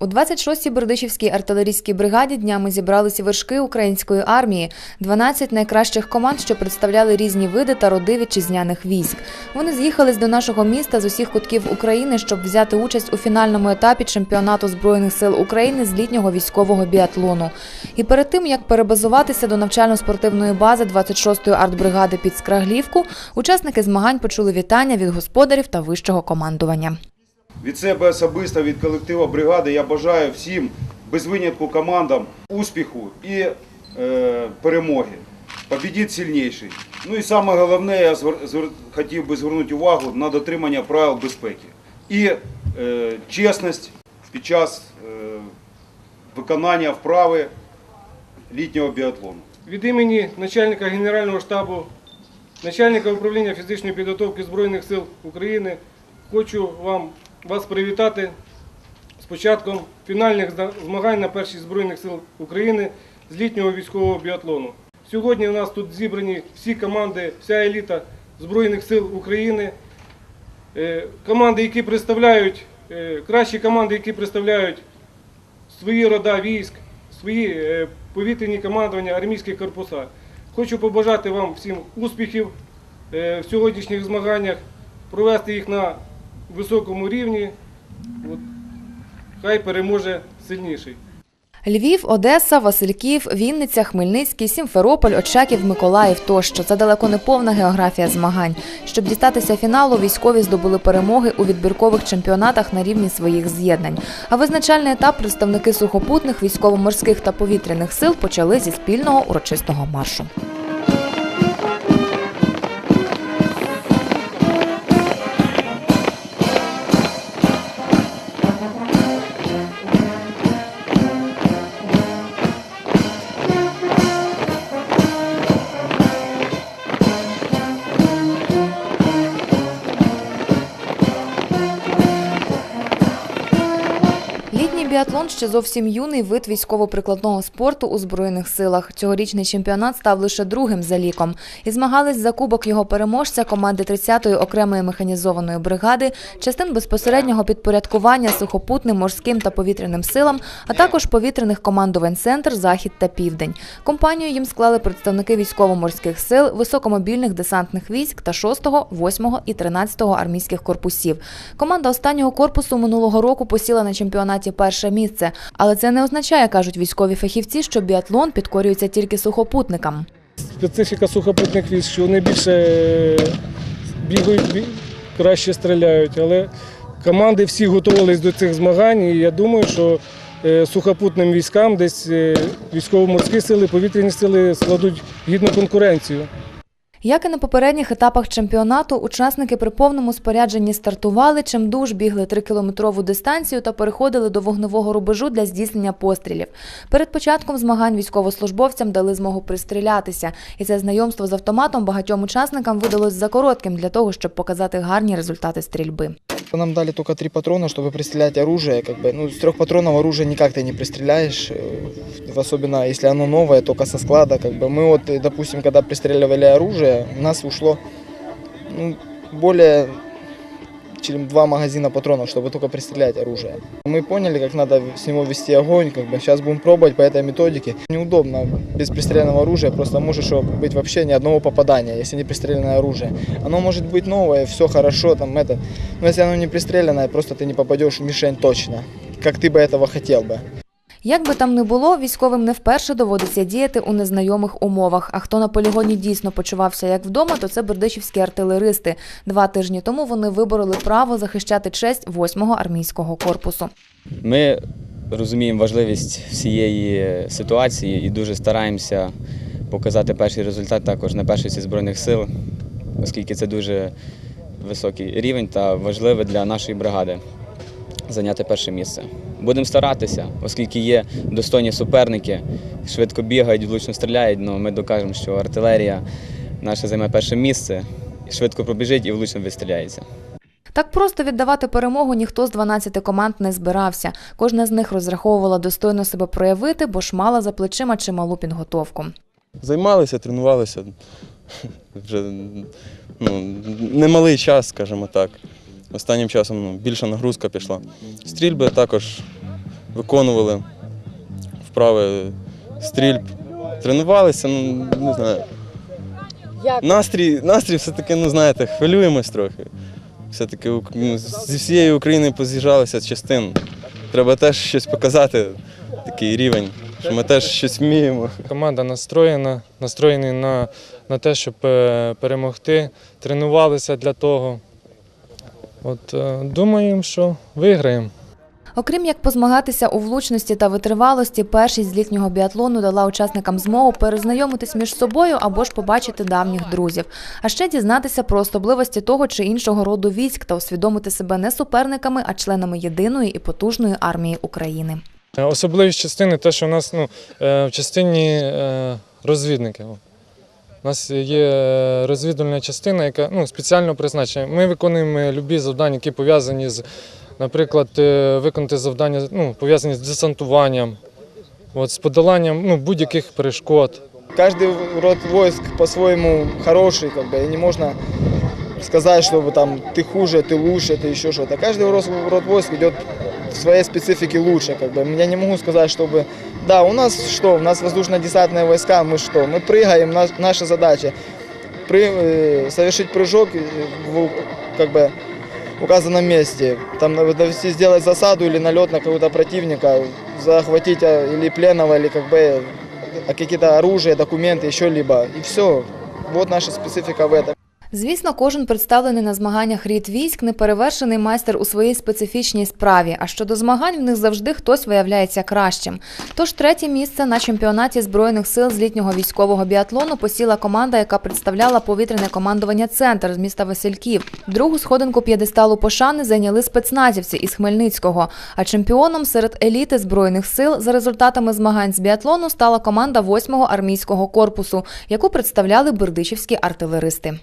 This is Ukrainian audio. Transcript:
У 26-й Бердичівській артилерійській бригаді днями зібралися вершки української армії, 12 найкращих команд, що представляли різні види та роди вітчизняних військ. Вони з'їхались до нашого міста з усіх кутків України, щоб взяти участь у фінальному етапі чемпіонату збройних сил України з літнього військового біатлону. І перед тим як перебазуватися до навчально-спортивної бази 26-ї артбригади під Скраглівку, учасники змагань почули вітання від господарів та вищого командування. Від себе особисто, від колективу бригади я бажаю всім, без винятку командам, успіху і е, перемоги. Побідіть сильніший. Ну і саме головне, я хотів би звернути увагу на дотримання правил безпеки. І е, чесність під час е, виконання вправи літнього біатлону. Від імені начальника Генерального штабу, начальника управління фізичної підготовки Збройних сил України хочу вам вас привітати з початком фінальних змагань на першій Збройних сил України з літнього військового біатлону. Сьогодні у нас тут зібрані всі команди, вся еліта Збройних сил України. Е, Команди, які представляють, е, кращі команди, які представляють свої рода військ, свої е, повітряні командування, армійські корпуса. Хочу побажати вам всім успіхів в сьогоднішніх змаганнях, провести їх на високому рівні. От, хай переможе сильніший. Львів, Одеса, Васильків, Вінниця, Хмельницький, Сімферополь, Очаків, Миколаїв тощо. Це далеко не повна географія змагань. Щоб дістатися фіналу, військові здобули перемоги у відбіркових чемпіонатах на рівні своїх з'єднань. А визначальний етап представники сухопутних, військово-морських та повітряних сил почали зі спільного урочистого маршу. лік Літній біатлон ще зовсім юний вид військово-прикладного спорту у збройних силах. Цьогорічний чемпіонат став лише другим за ліком. І змагались за кубок його переможця команди 30-ї окремої механізованої бригади, частин безпосереднього підпорядкування сухопутним, морським та повітряним силам, а також повітряних командувань Центр, Захід та Південь. Компанію їм склали представники військово-морських сил, високомобільних десантних військ та 6-го, 8-го і 13-го армійських корпусів. Команда останнього корпусу минулого року посіла на чемпіонаті перше місце. Але це не означає, кажуть військові фахівці, що біатлон підкорюється тільки сухопутникам. Специфіка сухопутних військ, що вони більше е, бігають, краще стріляють. Але команди всі готувалися до цих змагань, і я думаю, що е, сухопутним військам десь е, військово-морські сили, повітряні сили складуть гідну конкуренцію. Як і на попередніх етапах чемпіонату, учасники при повному спорядженні стартували, чимдуж бігли 3-кілометрову дистанцію та переходили до вогневого рубежу для здійснення пострілів. Перед початком змагань військовослужбовцям дали змогу пристрілятися, і це знайомство з автоматом багатьом учасникам видалось за коротким для того, щоб показати гарні результати стрільби. Нам дали только три патрона, чтобы пристрелять оружие. Как бы, ну, с трех патронов оружие никак ты не пристреляешь, э, особенно если оно новое, только со склада. Как бы. Мы вот, э, допустим, когда пристреливали оружие, у нас ушло ну, более чем два магазина патронов, чтобы только пристрелять оружие. Мы поняли, как надо с него вести огонь, как бы сейчас будем пробовать по этой методике. Неудобно без пристреленного оружия, просто может что, быть вообще ни одного попадания, если не пристреленное оружие. Оно может быть новое, все хорошо, там это, но если оно не пристреленное, просто ты не попадешь в мишень точно, как ты бы этого хотел бы. Як би там не було, військовим не вперше доводиться діяти у незнайомих умовах. А хто на полігоні дійсно почувався як вдома, то це бердичівські артилеристи. Два тижні тому вони вибороли право захищати честь 8-го армійського корпусу. Ми розуміємо важливість всієї ситуації і дуже стараємося показати перший результат також на першості Збройних сил, оскільки це дуже високий рівень та важливе для нашої бригади зайняти перше місце. Будемо старатися, оскільки є достойні суперники, швидко бігають, влучно стріляють, але ми докажемо, що артилерія наша займе перше місце, швидко пробіжить і влучно вистріляється. Так просто віддавати перемогу ніхто з 12 команд не збирався. Кожна з них розраховувала достойно себе проявити, бо ж мала за плечима чималу підготовку. Займалися, тренувалися вже ну, немалий час, скажімо так. Останнім часом ну, більша нагрузка пішла. Стрільби також виконували вправи стрільб, тренувалися, ну не знаю. Настрій, настрій все-таки, ну знаєте, хвилюємось трохи. Все-таки ну, зі всієї України поз'їжджалися частин. Треба теж щось показати, такий рівень, що ми теж щось вміємо. Команда настроєна, настроєні на, на те, щоб е, перемогти, тренувалися для того. От, е, думаємо, що виграємо. Окрім як позмагатися у влучності та витривалості, першість з літнього біатлону дала учасникам змогу перезнайомитись між собою або ж побачити давніх друзів, а ще дізнатися про особливості того чи іншого роду військ та усвідомити себе не суперниками, а членами єдиної і потужної армії України. Е, Особливість частини те, що у нас ну, е, в частині розвідники. У нас є е, розвідувальна частина, яка ну, спеціально призначена. Ми виконуємо любі завдання, які пов'язані з, наприклад, е, виконати завдання, ну, пов'язані з десантуванням, от, з подоланням ну, будь-яких перешкод. Каждый род войск по-своему хороший, как бы, и не можно сказать, что там ты хуже, ты лучше, ты еще что-то. Каждый род, род войск идет в своей специфике лучше, как бы. Я не могу сказать, чтобы... Да, у нас что? У нас воздушно-десантные войска, мы что? Мы прыгаем, наш- наша задача при, э, совершить прыжок э, в, как бы, указанном месте. Там сделать засаду или налет на какого-то противника, захватить а, или пленного, или как бы а какие-то оружие, документы, еще либо. И все. Вот наша специфика в этом. Звісно, кожен представлений на змаганнях рід військ неперевершений майстер у своїй специфічній справі. А щодо змагань в них завжди хтось виявляється кращим. Тож третє місце на чемпіонаті збройних сил з літнього військового біатлону посіла команда, яка представляла повітряне командування Центр з міста Васильків. Другу сходинку п'єдесталу пошани зайняли спецназівці із Хмельницького. А чемпіоном серед еліти збройних сил за результатами змагань з біатлону стала команда 8-го армійського корпусу, яку представляли бердичівські артилеристи.